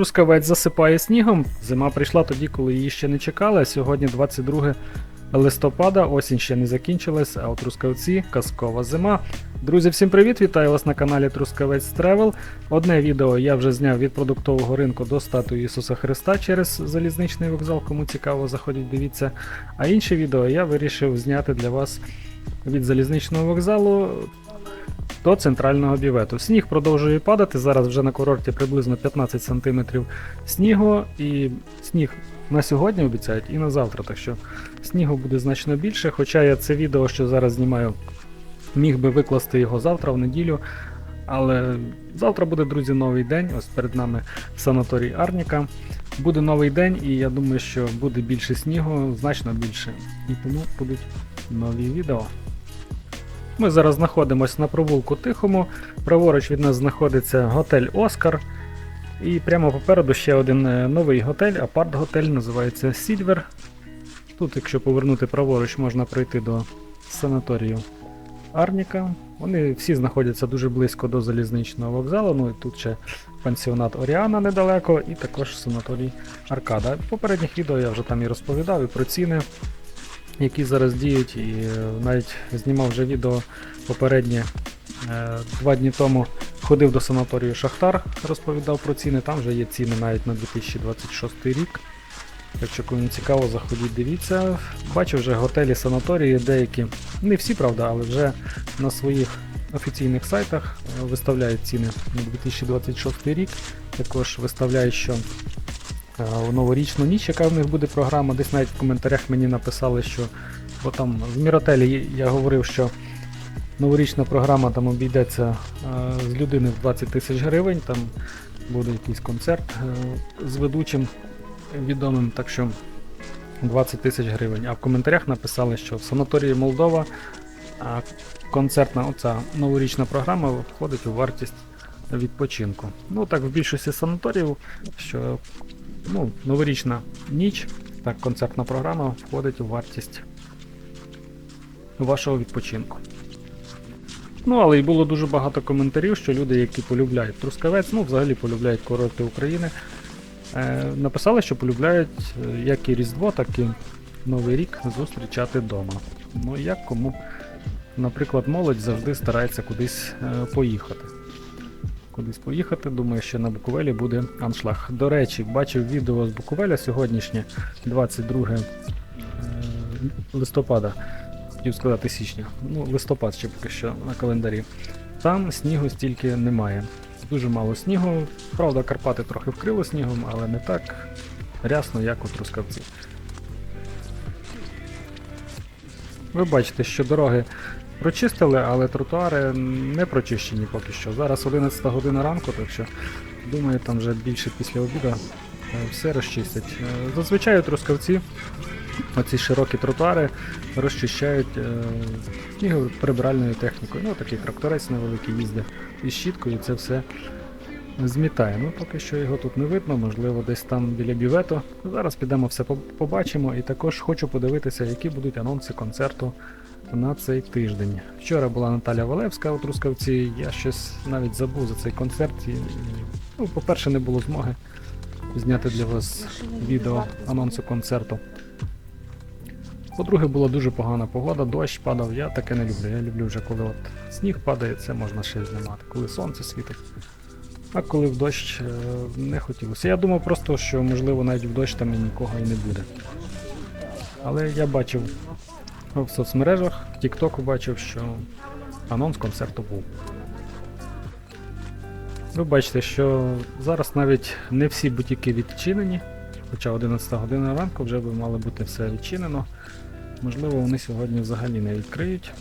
Трускавець засипає снігом. Зима прийшла тоді, коли її ще не чекали. Сьогодні 22 листопада, осінь ще не закінчилась, а у Трускавці казкова зима. Друзі, всім привіт! Вітаю вас на каналі Трускавець Тревел. Одне відео я вже зняв від продуктового ринку до статуї Ісуса Христа через залізничний вокзал. Кому цікаво, заходіть, дивіться. А інше відео я вирішив зняти для вас від залізничного вокзалу до центрального бівету. Сніг продовжує падати. Зараз вже на курорті приблизно 15 см снігу, і сніг на сьогодні обіцяють і на завтра. Так що снігу буде значно більше. Хоча я це відео, що зараз знімаю, міг би викласти його завтра в неділю. Але завтра буде, друзі, новий день. Ось перед нами санаторій Арніка. Буде новий день, і я думаю, що буде більше снігу, значно більше. І тому будуть нові відео. Ми зараз знаходимося на провулку Тихому. Праворуч від нас знаходиться готель Оскар. І прямо попереду ще один е, новий готель, апарт-готель, називається Сільвер. Тут, якщо повернути праворуч, можна пройти до санаторію Арніка. Вони всі знаходяться дуже близько до залізничного вокзалу. Ну і тут ще пансіонат Оріана недалеко, і також санаторій Аркада. В попередніх відео я вже там і розповідав і про ціни, які зараз діють, і е, навіть знімав вже відео попереднє е, два дні тому. Ходив до санаторію Шахтар, розповідав про ціни. Там вже є ціни навіть на 2026 рік. Якщо кому цікаво, заходіть, дивіться. Бачу вже готелі, санаторії, деякі, не всі, правда, але вже на своїх офіційних сайтах е, виставляють ціни на 2026 рік. Також виставляють, що у новорічну ніч, яка в них буде програма. Десь навіть в коментарях мені написали, що бо там в Міротелі я говорив, що новорічна програма там обійдеться е, з людини в 20 тисяч гривень, там буде якийсь концерт е, з ведучим відомим, так що 20 тисяч гривень. А в коментарях написали, що в санаторії Молдова концертна оця новорічна програма входить у вартість відпочинку. Ну так в більшості санаторіїв, що ну, новорічна ніч, так концертна програма входить у вартість вашого відпочинку. Ну, але й було дуже багато коментарів, що люди, які полюбляють Трускавець, ну взагалі полюбляють курорти України, е, написали, що полюбляють е, як і Різдво, так і Новий рік зустрічати вдома. Ну як кому, наприклад, молодь завжди старається кудись е, поїхати. Кудись поїхати, думаю, що на Буковелі буде аншлаг. До речі, бачив відео з Буковеля сьогоднішнє, 22 е, листопада хотів сказати січня. Ну, листопад ще поки що на календарі. Там снігу стільки немає. Дуже мало снігу. Правда, Карпати трохи вкрило снігом, але не так рясно, як у Трускавці. Ви бачите, що дороги прочистили, але тротуари не прочищені поки що. Зараз 11 година ранку, так що думаю, там вже більше після обіду е, все розчистять. Е, Зазвичай Трускавці оці широкі тротуари розчищають е, снігоприбиральною технікою. Ну, такий тракторець невеликий їздить із щіткою, це все змітає. Ну, поки що його тут не видно, можливо, десь там біля бювету. Зараз підемо все побачимо. І також хочу подивитися, які будуть анонси концерту на цей тиждень. Вчора була Наталя Валевська у Трускавці, я щось навіть забув за цей концерт. І, ну, по-перше, не було змоги зняти для вас відео анонсу концерту. По-друге, була дуже погана погода, дощ падав, я таке не люблю. Я люблю вже коли от сніг падає, це можна ще знімати, коли сонце світить. А коли в дощ е, не хотілося. Я думав просто, що можливо навіть в дощ там і нікого і не буде. Але я бачив в соцмережах, в Тіктоку бачив, що анонс концерту був. Ви бачите, що зараз навіть не всі бутіки відчинені, хоча 11 година ранку вже би мало бути все відчинено. Можливо, вони сьогодні взагалі не відкриють.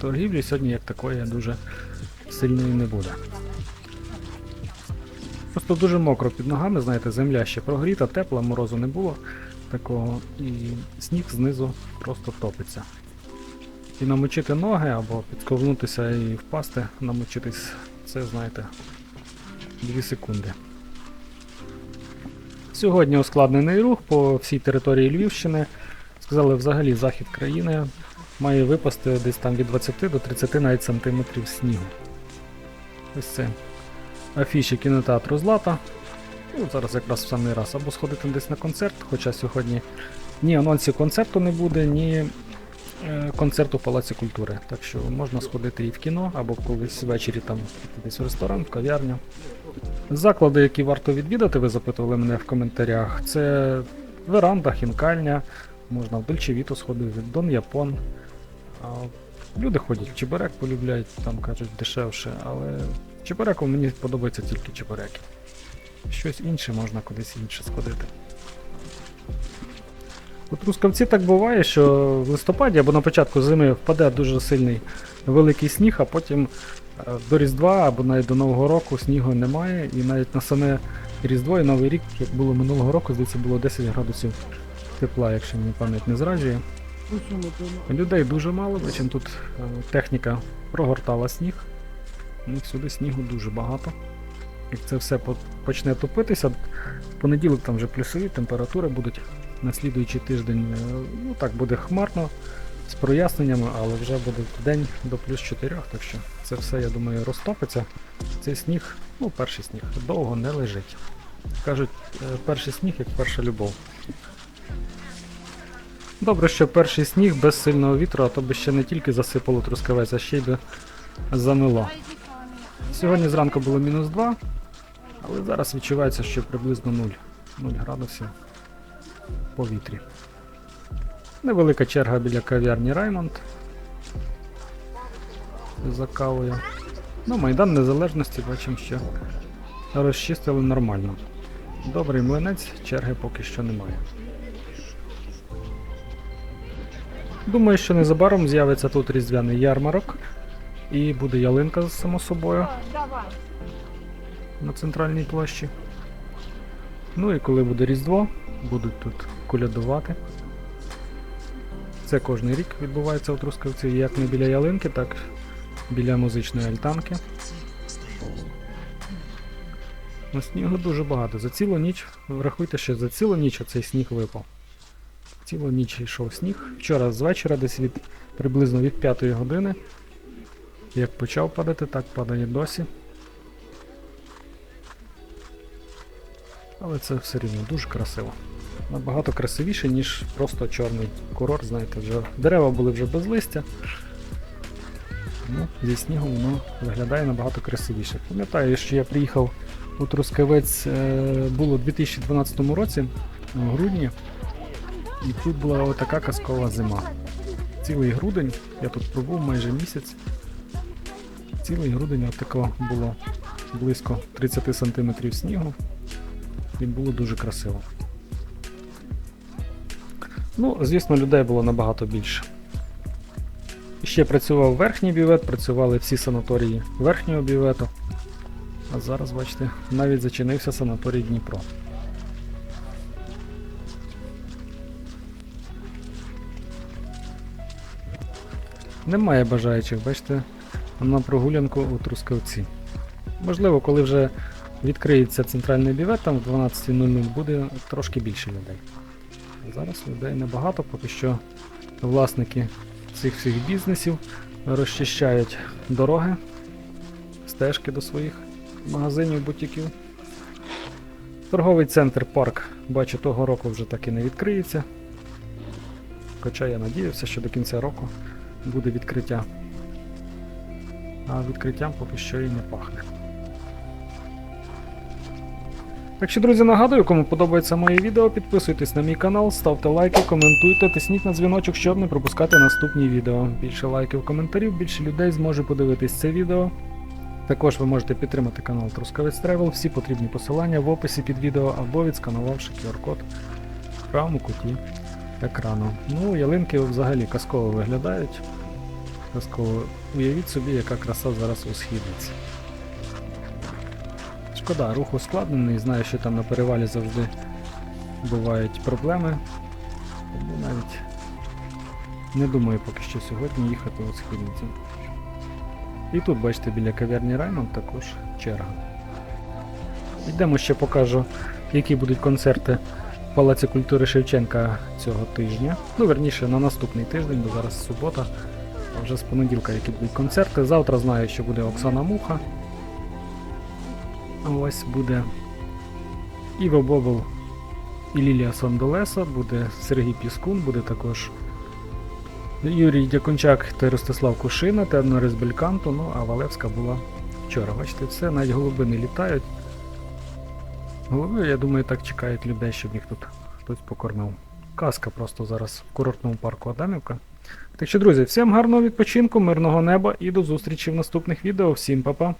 Торгівлі сьогодні як такої дуже сильної не буде. Просто дуже мокро під ногами, знаєте, земля ще прогріта, тепла, морозу не було такого, і сніг знизу просто топиться. І намочити ноги або підковнутися і впасти, намочитись, це, знаєте, 2 секунди. Сьогодні ускладнений рух по всій території Львівщини. Сказали, взагалі захід країни має випасти десь там від 20 до 30 навіть сантиметрів снігу. Ось це афіші кінотеатру Злата. Ну, зараз якраз в самий раз. Або сходити десь на концерт, хоча сьогодні ні анонсів концерту не буде, ні е, концерту в Палаці культури. Так що можна сходити і в кіно, або колись ввечері там десь в ресторан, в кав'ярню. Заклади, які варто відвідати, ви запитували мене в коментарях. Це веранда, хінкальня, можна в Дольчевіту сходити, Дон Япон. Люди ходять чебурек, полюбляють, там кажуть дешевше, але в чебуреку мені подобається тільки чебуреки. Щось інше можна кудись інше сходити. У Трускавці так буває, що в листопаді або на початку зими впаде дуже сильний великий сніг, а потім е, до Різдва або навіть до Нового року снігу немає, і навіть на саме Різдво і Новий рік, як було минулого року, здається, було 10 градусів тепла, якщо мені пам'ять не зраджує. Людей дуже мало, причому тут е, техніка прогортала сніг. Ну, всюди снігу дуже багато. Як це все почне топитися, в понеділок там вже плюсові температури будуть. На слідуючий тиждень е, ну так буде хмарно з проясненнями, але вже буде день до плюс 4, так що це все, я думаю, розтопиться. Цей сніг, ну перший сніг, довго не лежить. Кажуть, е, перший сніг як перша любов. Добре, що перший сніг без сильного вітру, а то би ще не тільки засипало трускавець, а ще й би замило. Сьогодні зранку було мінус 2, але зараз відчувається, що приблизно 0, 0 градусів повітрі. Невелика черга біля кав'ярні Раймонд. За кавою. Ну, Майдан Незалежності бачимо, що розчистили нормально. Добрий млинець, черги поки що немає. Думаю, що незабаром з'явиться тут різдвяний ярмарок. І буде ялинка, само собою. На центральній площі. Ну і коли буде Різдво, будуть тут колядувати. Це кожний рік відбувається у Трускавці, як не біля ялинки, так біля музичної альтанки. На снігу дуже багато. За цілу ніч, врахуйте, що за цілу ніч оцей сніг випав. Цілу ніч йшов сніг. Вчора з вечора, десь від приблизно від 5 години. Як почав падати, так падає досі. Але це все рівно дуже красиво. Набагато красивіше, ніж просто чорний курорт, знаєте, вже дерева були вже без листя. Ну, зі снігом воно виглядає набагато красивіше. Пам'ятаю, що я приїхав у Трускавець е, було у 2012 році, у грудні, і тут була отака казкова зима. Цілий грудень, я тут пробув майже місяць. Цілий грудень отако було близько 30 см снігу. І було дуже красиво. Ну, звісно, людей було набагато більше. Ще працював верхній бювет, працювали всі санаторії верхнього бювету. А зараз, бачите, навіть зачинився санаторій Дніпро. Немає бажаючих, бачите, на прогулянку у Трускавці. Можливо, коли вже відкриється центральний бювет, там в 12.00 буде трошки більше людей. Зараз людей небагато, поки що власники цих всіх бізнесів розчищають дороги, стежки до своїх магазинів, бутіків. Торговий центр парк, бачу, того року вже так і не відкриється. Хоча я надіявся, що до кінця року буде відкриття. А відкриттям поки що і не пахне. Так що, друзі, нагадую, кому подобається моє відео, підписуйтесь на мій канал, ставте лайки, коментуйте, тисніть на дзвіночок, щоб не пропускати наступні відео. Більше лайків, коментарів, більше людей зможе подивитись це відео. Також ви можете підтримати канал Трускавець Тревел, всі потрібні посилання в описі під відео або відсканувавши QR-код в правому куті екрану. Ну, ялинки взагалі казково виглядають. Казково уявіть собі, яка краса зараз у східниці. Шкода, рух ускладнений, знаю, що там на перевалі завжди бувають проблеми. Тому навіть не думаю поки що сьогодні їхати у східницю. І тут, бачите, біля кав'ярні Раймонд також черга. Йдемо ще покажу, які будуть концерти в Палаці культури Шевченка цього тижня. Ну, верніше, на наступний тиждень, бо зараз субота. А вже з понеділка, які будуть концерти. Завтра знаю, що буде Оксана Муха. Ось буде Іво Бобл і Лілія Сондолеса, буде Сергій Піскун, буде також Юрій Дякунчак та Ростислав Кушина та Норис Бельканто, ну а Валевська була вчора. Бачите, все, навіть голуби не літають. Голуби, я думаю, так чекають людей, щоб їх тут хтось покормив. Казка просто зараз в курортному парку Адамівка. Так що, друзі, всім гарного відпочинку, мирного неба і до зустрічі в наступних відео. Всім па-па!